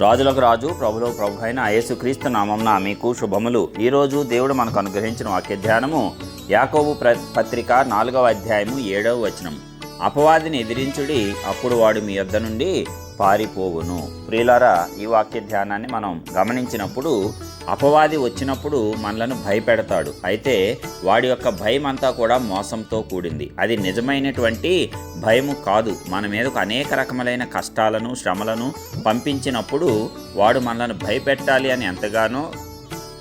రాజులకు రాజు ప్రభులో ప్రభు అయిన యేసుక్రీస్తు నామంన మీకు శుభములు. ఈరోజు దేవుడు మనకు అనుగ్రహించిన వాక్య ధ్యానము యాకోబు ప్ర పత్రిక నాలుగవ అధ్యాయము ఏడవ వచనం. అపవాదిని ఎదిరించుడి అప్పుడు వాడు మీ యొద్ద నుండి పారిపోవును. ప్రియులారా ఈ వాక్య ధ్యానాన్ని మనం గమనించినప్పుడు అపవాది వచ్చినప్పుడు మనలను భయపెడతాడు. అయితే వాడి యొక్క భయం అంతా కూడా మోసంతో కూడింది. అది నిజమైనటువంటి భయము కాదు. మన మీదకు అనేక రకములైన కష్టాలను శ్రమలను పంపించినప్పుడు వాడు మనలను భయపెట్టాలి అని ఎంతగానో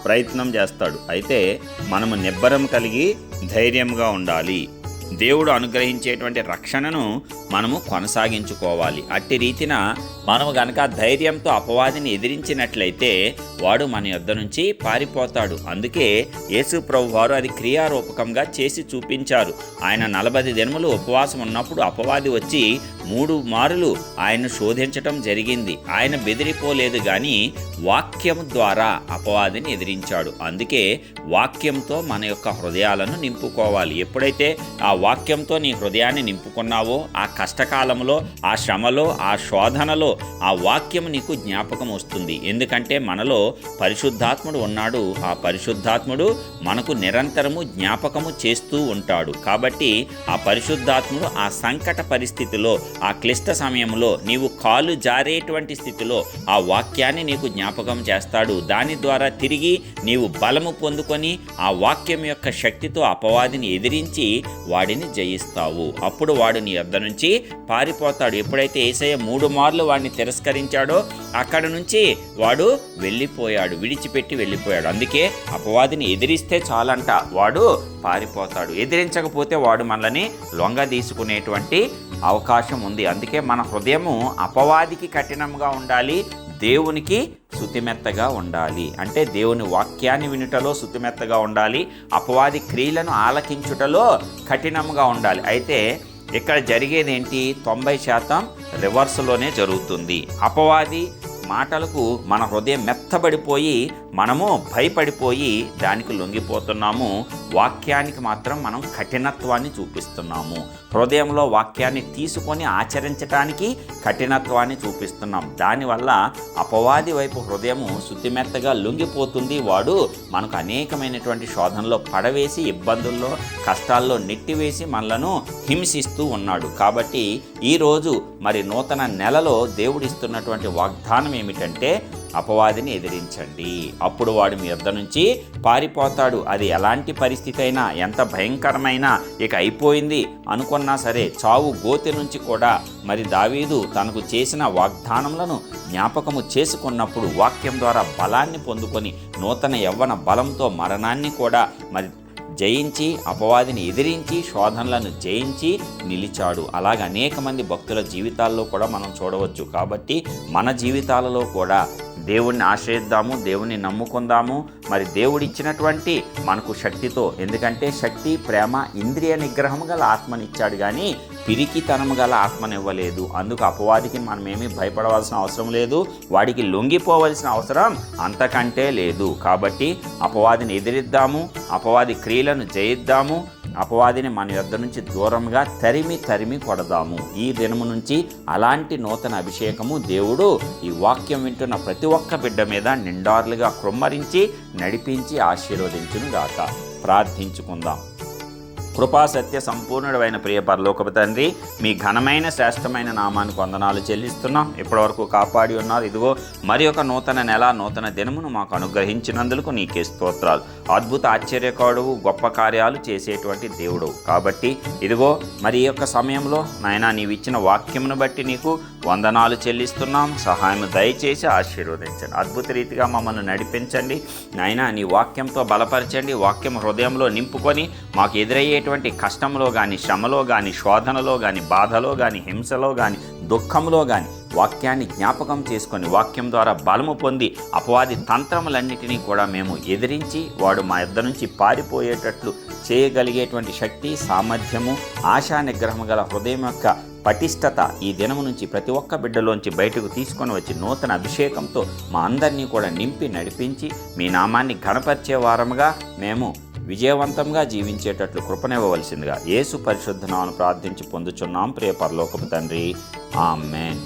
ప్రయత్నం చేస్తాడు. అయితే మనము నిబ్బరం కలిగి ధైర్యంగా ఉండాలి. దేవుడు అనుగ్రహించేటువంటి రక్షణను మనము కొనసాగించుకోవాలి. అట్టి రీతిన మనము గనక ధైర్యంతో అపవాదిని ఎదిరించినట్లయితే వాడు మన యొద్ద నుంచి పారిపోతాడు. అందుకే యేసు ప్రభు వారు అది క్రియారూపకంగా చేసి చూపించారు. ఆయన నలభై దినములు ఉపవాసం ఉన్నప్పుడు అపవాది వచ్చి మూడు మారులు ఆయన్ను శోధించటం జరిగింది. ఆయన బెదిరిపోలేదు కానీ వాక్యం ద్వారా అపవాదిని ఎదిరించాడు. అందుకే వాక్యంతో మన యొక్క హృదయాలను నింపుకోవాలి. ఎప్పుడైతే ఆ వాక్యంతో నీ హృదయాన్ని నింపుకున్నావో ఆ కష్టకాలంలో ఆ శ్రమలో ఆ శోధనలో ఆ వాక్యం నీకు జ్ఞాపకం వస్తుంది. ఎందుకంటే మనలో పరిశుద్ధాత్ముడు ఉన్నాడు. ఆ పరిశుద్ధాత్ముడు మనకు నిరంతరము జ్ఞాపకము చేస్తూ ఉంటాడు. కాబట్టి ఆ పరిశుద్ధాత్ముడు ఆ సంకట పరిస్థితిలో ఆ క్లిష్ట సమయంలో నీవు కాలు జారేటువంటి స్థితిలో ఆ వాక్యాన్ని నీకు జ్ఞాపకం చేస్తాడు. దాని ద్వారా తిరిగి నీవు బలము పొందుకొని ఆ వాక్యం యొక్క శక్తితో అపవాదిని ఎదిరించి వాడిని జయిస్తావు. అప్పుడు వాడు నీ వద్ద నుంచి పారిపోతాడు. ఎప్పుడైతే ఏసయ్య మూడు మార్లు వాడిని తిరస్కరించాడో అక్కడ నుంచి వాడు వెళ్ళిపోయాడు విడిచిపెట్టి వెళ్ళిపోయాడు. అందుకే అపవాదిని ఎదిరిస్తే చాలంట. వాడు పారిపోతాడు. ఎదిరించకపోతే వాడు మనల్ని లొంగ తీసుకునేటువంటి అవకాశం ఉంది. అందుకే మన హృదయము అపవాదికి కఠినంగా ఉండాలి దేవునికి శుతిమెత్తగా ఉండాలి. అంటే దేవుని వాక్యాన్ని వినుటలో శుతిమెత్తగా ఉండాలి అపవాది క్రియలను ఆలకించుటలో కఠినంగా ఉండాలి. అయితే ఇక్కడ జరిగేది ఏంటి తొంభై శాతం రివర్స్లోనే జరుగుతుంది. అపవాది మాటలకు మన హృదయం మెత్తబడిపోయి మనము భయపడిపోయి దానికి లొంగిపోతున్నాము. వాక్యానికి మాత్రం మనం కఠినత్వాన్ని చూపిస్తున్నాము. హృదయంలో వాక్యాన్ని తీసుకొని ఆచరించటానికి కఠినత్వాన్ని చూపిస్తున్నాం. దానివల్ల అపవాది వైపు హృదయము శుద్ధిమెత్తగా లొంగిపోతుంది. వాడు మనకు అనేకమైనటువంటి శోధనలో పడవేసి ఇబ్బందుల్లో కష్టాల్లో నెట్టివేసి మనలను హింసిస్తూ ఉన్నాడు. కాబట్టి ఈరోజు మరి నూతన నెలలో దేవుడిస్తున్నటువంటి వాగ్దానం ఏమిటంటే అపవాదిని ఎదిరించండి. అప్పుడు వాడు మీ వద్ద నుంచి పారిపోతాడు. అది ఎలాంటి పరిస్థితి అయినా ఎంత భయంకరమైన ఇక అయిపోయింది అనుకున్నా సరే చావు గోతి నుంచి కూడా మరి దావీదు తనకు చేసిన వాగ్దానములను జ్ఞాపకము చేసుకున్నప్పుడు వాక్యం ద్వారా బలాన్ని పొందుకొని నూతన యవ్వన బలంతో మరణాన్ని కూడా మరి జయించి అపవాదిని ఎదిరించి శోధనలను జయించి నిలిచాడు. అలాగే అనేక మంది భక్తుల జీవితాల్లో కూడా మనం చూడవచ్చు. కాబట్టి మన జీవితాలలో కూడా దేవుణ్ణి ఆశ్రయిద్దాము దేవుణ్ణి నమ్ముకుందాము. మరి దేవుడిచ్చినటువంటి మనకు శక్తితో ఎందుకంటే శక్తి ప్రేమ ఇంద్రియ నిగ్రహం గల ఆత్మనిచ్చాడు కానీ పిరికితనము గల ఆత్మనివ్వలేదు. అందుకు అపవాదికి మనమేమీ భయపడవలసిన అవసరం లేదు. వాడికి లొంగిపోవలసిన అవసరం అంతకంటే లేదు. కాబట్టి అపవాదిని ఎదిరిద్దాము అపవాది క్రియలను జయిద్దాము అపవాదిని మన యొద్ద నుంచి దూరంగా తరిమి తరిమి కొడదాము. ఈ దినము నుంచి అలాంటి నూతన అభిషేకము దేవుడు ఈ వాక్యం వింటున్న ప్రతి ఒక్క బిడ్డ మీద నిండార్లుగా కృమ్మరించి నడిపించి ఆశీర్వదించును గాక ప్రార్థించుకుందాం. కృపా సత్య సంపూర్ణుడైన ప్రియ పరలోకపు తండ్రి మీ ఘనమైన శ్రేష్టమైన నామానికి వందనాలు చెల్లిస్తున్నాం. ఇప్పటివరకు కాపాడి ఉన్నారు. ఇదిగో మరి ఒక నూతన నెల నూతన దినమును మాకు అనుగ్రహించినందుకు నీకే స్తోత్రాలు. అద్భుత ఆశ్చర్యకాడువు గొప్ప కార్యాలు చేసేటువంటి దేవుడు. కాబట్టి ఇదిగో మరి యొక్క సమయంలో నాయన నీవిచ్చిన వాక్యమును బట్టి నీకు వందనాలు చెల్లిస్తున్నాం. సహాయం దయచేసి ఆశీర్వదించండి. అద్భుత రీతిగా మమ్మల్ని నడిపించండి. నాయన నీ వాక్యంతో బలపరచండి. వాక్యం హృదయంలో నింపుకొని మాకు ఎదురయ్యేటువంటి కష్టంలో కానీ శ్రమలో కానీ శోధనలో కానీ బాధలో కానీ హింసలో కానీ దుఃఖంలో కానీ వాక్యాన్ని జ్ఞాపకం చేసుకొని వాక్యం ద్వారా బలము పొంది అపవాది తంత్రములన్నిటినీ కూడా మేము ఎదిరించి వాడు మా ఇద్దరు నుంచి పారిపోయేటట్లు చేయగలిగేటువంటి శక్తి సామర్థ్యము ఆశా నిగ్రహం గల హృదయం యొక్క పటిష్టత ఈ దినము నుంచి ప్రతి ఒక్క బిడ్డలోంచి బయటకు తీసుకొని వచ్చి నూతన అభిషేకంతో మా అందరినీ కూడా నింపి నడిపించి మీ నామాన్ని గణపరిచే వారముగా మేము విజయవంతంగా జీవించేటట్లు కృపనివ్వవలసిందిగా యేసు పరిశుద్ధనామను ప్రార్థించి పొందుచున్నాం. ప్రియ పరలోకపు తండ్రి ఆమెన్.